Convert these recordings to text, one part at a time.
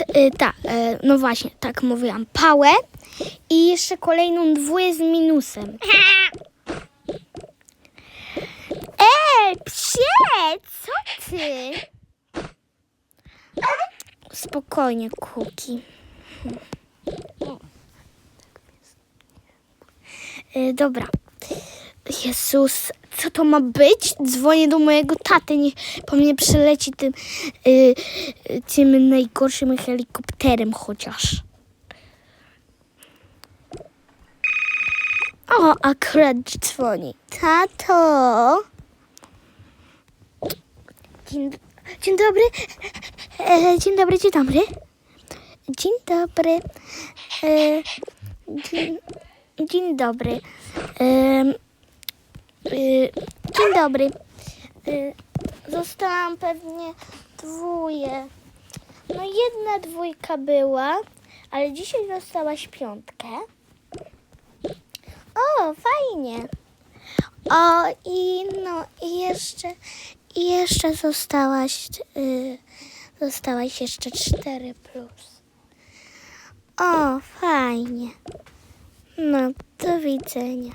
Y, tak, e, no właśnie, tak mówiłam. Pałę i jeszcze kolejną dwóję z minusem. Ej, psie, co ty? Spokojnie, Kuki. Y, dobra. Jezus, co to ma być? Dzwonię do mojego taty, niech po mnie przyleci tym, y, y, tym najgorszym helikopterem chociaż. O, akurat dzwoni. Tato! Dzień, dzień dobry. E, dzień dobry, dzień dobry. Dzień dobry. E, dzień, dzień dobry. Y, dzień dobry. Y, Zostałam pewnie dwóje. No jedna dwójka była, ale dzisiaj dostałaś piątkę. O, fajnie. O, i no, i jeszcze, i jeszcze zostałaś, y, zostałaś jeszcze 4 plus. O, fajnie. No, do widzenia.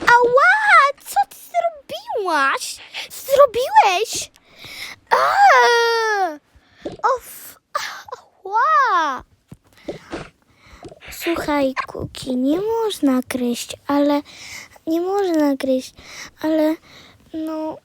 Ała, co ty zrobiłaś? Zrobiłeś? Eee, Of, ała. Słuchaj, Kuki, nie można gryźć, ale nie można gryźć, ale no